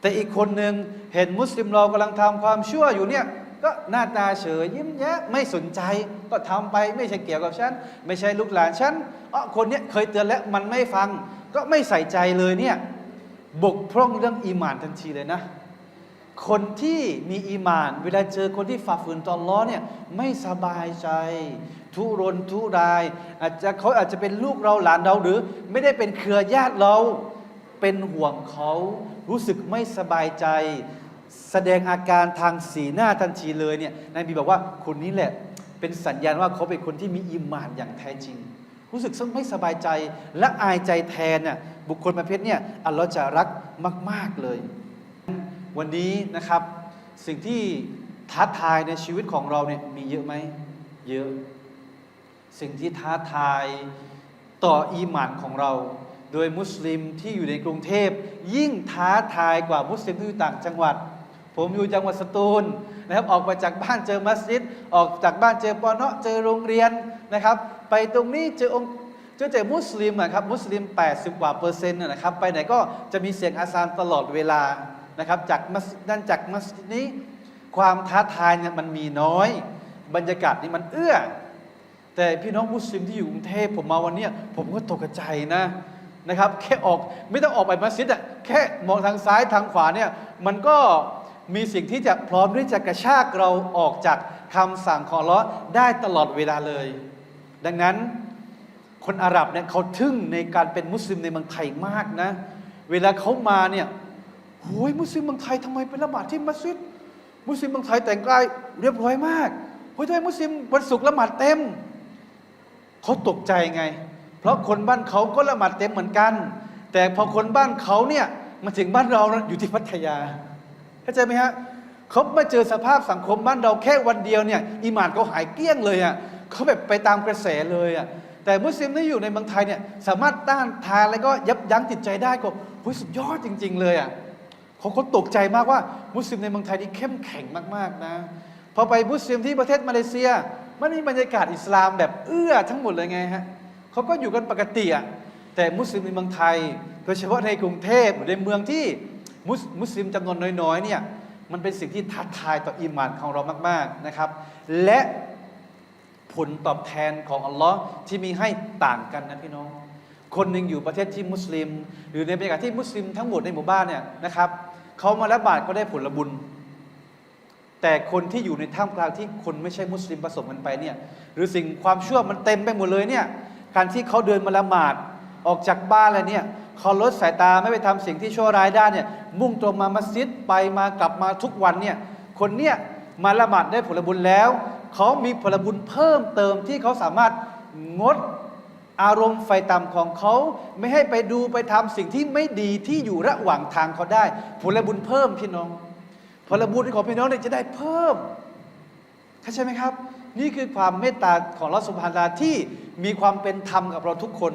แต่อีกคนหนึ่งเห็นมุสลิมเรากำลังทำความชั่วอยู่เนี่ยก็หน้าตาเฉยยิ้มแย้มไม่สนใจก็ทำไปไม่ใช่เกี่ยวกับฉัน ไม่ใช่ลูกหลานฉันอ๋อคนเนี้ยเคยเตือนแล้วมันไม่ฟัง ก็ไม่ใส่ใจเลยเนี่ยบกพร่องเรื่องอีหมานทันทีเลยนะ คนที่มีอีหมาน เวลาเจอคนที่ฝ่าฝืนตอลล้อเนี่ยไม่สบายใจ ทุรนทุราย อาจจะเขาอาจจะเป็นลูกเราหลานเราหรือ ไม่ได้เป็นเครือญาติเรา เป็นห่วงเขารู้สึกไม่สบายใจ แสดงอาการทางสีหน้าทันทีเลยเนี่ยนายบีบอกว่าคนนี้แหละเป็นสัญญาณว่าเขาเป็นคนที่มีอีหมานอย่างแท้จริง รู้สึกไม่สบายใจและอายใจแทนน่ะบุคคลประเภทเนี่ยอัลลอฮ์จะรักมาก ๆเลย วันนี้นะครับสิ่งที่ท้าทายในชีวิตของเราเนี่ยมีเยอะไหมเยอะ สิ่งที่ท้าทายต่ออีหมานของเรา โดยมุสลิมที่อยู่ในกรุงเทพ ยิ่งท้าทายกว่ามุสลิมที่อยู่ต่างจังหวัด ผมอยู่จังหวัดสตูลนะครับออกมาจากบ้านเจอมัสยิด ออกจากบ้านเจอปอเนาะเจอโรงเรียนนะครับ ไปตรงนี้เจอองค์เจอแต่มุสลิมอะครับมุสลิม 80 กว่าเปอร์เซ็นต์นะครับไปไหนก็จะมีเสียงอาซานตลอดเวลานะครับจากมัสนั่นจากมัสยิดนี้ ความท้าทายเนี่ยมันมีน้อย บรรยากาศนี่มันเอื้อ แต่พี่น้องมุสลิมที่อยู่กรุงเทพผมมาวันนี้ผมก็ตกใจนะ นะครับแค่ออกไม่ต้องออกไปมัสยิดอะแค่มองทางซ้ายทางขวาเนี่ยมันก็มีสิ่งที่จะพร้อมที่จะกระชากเราออกจากคำสั่งของเลาะได้ตลอดเวลาเลย ดังนั้นคนอาหรับเนี่ยเขาทึ่งในการเป็นมุสลิมในเมืองไทยมากนะ เวลาเขามาเนี่ยโอ้ยมุสลิมเมืองไทยทำไมไปละหมาดที่มัสยิด มุสลิมเมืองไทยแต่งกายเรียบร้อยมากเฮ้ยทำไมมุสลิมวันศุกร์ละหมาดเต็มเขาตกใจไง เพราะคนบ้านเขาก็ละหมาดเต็มเหมือนกัน แต่พอคนบ้านเขาเนี่ยมาถึงบ้านเราอยู่ที่พัทยาเข้าใจไหมฮะเขามาเจอสภาพสังคมบ้านเราแค่วันเดียวเนี่ยอิหมานเขาหายเกลี้ยงเลยอะเขาแบบไปตามกระแสเลยอะแต่มุสลิมที่อยู่ในเมืองไทยเนี่ยสามารถต้านทานแล้วก็ยับยั้งจิตใจได้ก็เฮ้ยสุดยอดจริง ๆ เลยอะเขาเขาตกใจมากว่ามุสลิมในเมืองไทยนี่เข้มแข็งมากๆนะพอไปมุสลิมที่ประเทศมาเลเซีย มันมีบรรยากาศอิสลามแบบเอื้อทั้งหมดเลยไงฮะ เขาก็อยู่กันปกติอะแต่มุสลิมในเมืองไทย โดยเฉพาะในกรุงเทพหรือในเมืองที่มุสมุสลิมจำนวนน้อยๆเนี่ยมันเป็นสิ่งที่ท้าทายต่ออีหมานของเรามาก ๆนะครับ และผลตอบแทนของอัลลอฮ์ที่มีให้ต่างกันนะพี่น้อง คนหนึ่งอยู่ประเทศที่มุสลิม หรือในบรรยากาศที่มุสลิมทั้งหมดในหมู่บ้านเนี่ยนะครับเขามาละบาทก็ได้ผลบุญ แต่คนที่อยู่ในท่ามกลางที่คนไม่ใช่มุสลิมผสมกันไปเนี่ยหรือสิ่งความชั่วมันเต็มไปหมดเลยเนี่ย การที่เขาเดินมาละหมาดออกจากบ้านอะไรเนี่ยเขาลดสายตาไม่ไปทำสิ่งที่ชั่วร้ายได้เนี่ยมุ่งตรงมามัสยิดไปมากลับมาทุกวันเนี่ยคนเนี่ยมาละหมาดได้ผลบุญแล้ว เขามีผลบุญเพิ่มเติมที่เขาสามารถงดอารมณ์ไฟต่ำของเขาไม่ให้ไปดูไปทำสิ่งที่ไม่ดีที่อยู่ระหว่างทางเขาได้ ผลบุญเพิ่มพี่น้อง ผลบุญของพี่น้องเนี่ยจะได้เพิ่ม เข้าใจไหมครับ นี่คือความเมตตาของลอสุภานาที่มีความเป็นธรรมกับเราทุกคน